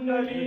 विलेशी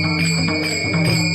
なるほど。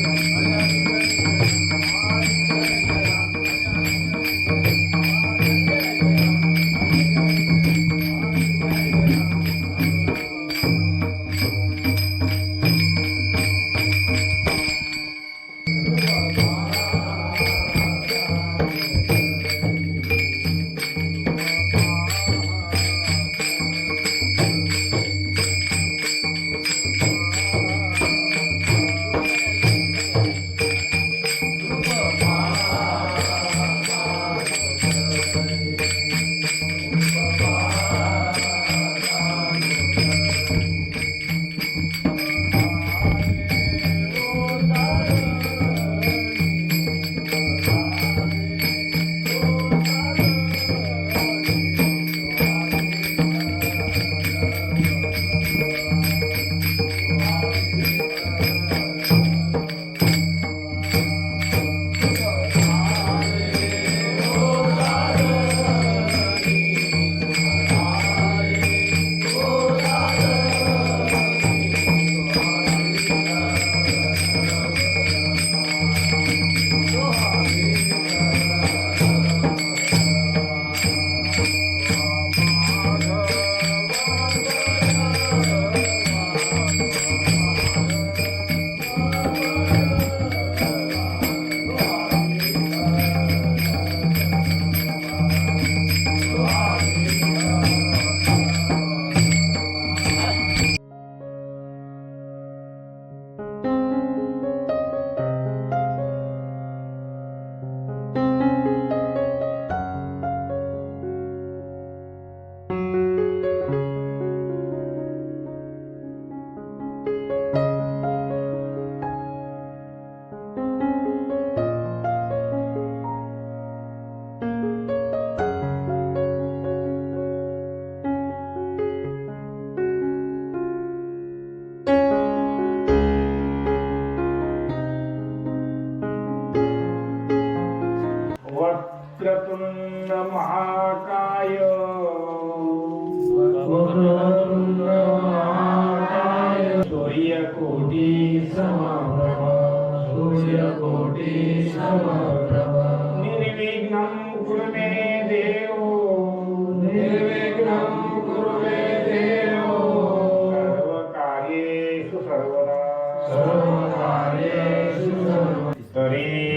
निर्विघ्नं कुरु मे देवो। निर्विघ्नं कुरु मे देवो। सर्वकार्येषु सर्वदा। सर्वकार्येषु सर्वदा।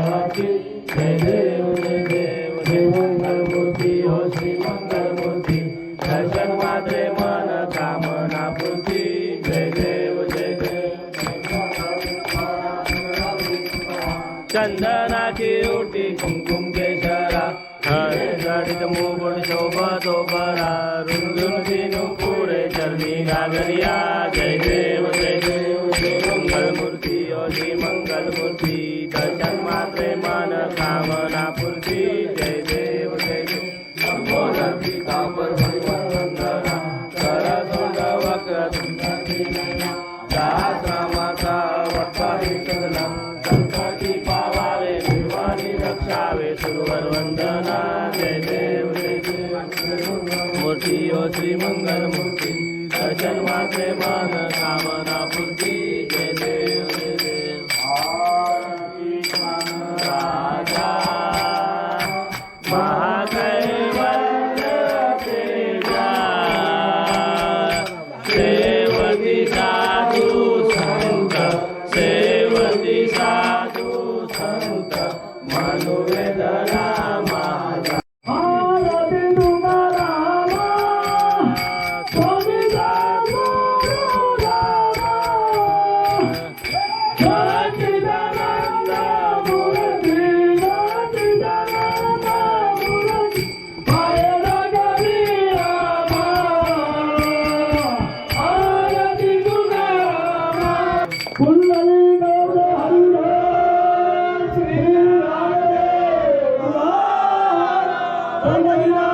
हितमो गुण शोभा दोबारा पूरे जय देव जय देव, जय मंगल मूर्ति, ओली मंगल मूर्ति। दर्शन मात्र मन कामना पूर्ति। जय देव जय देव। नमो कामर वंदना శ్రీ এই মহিলা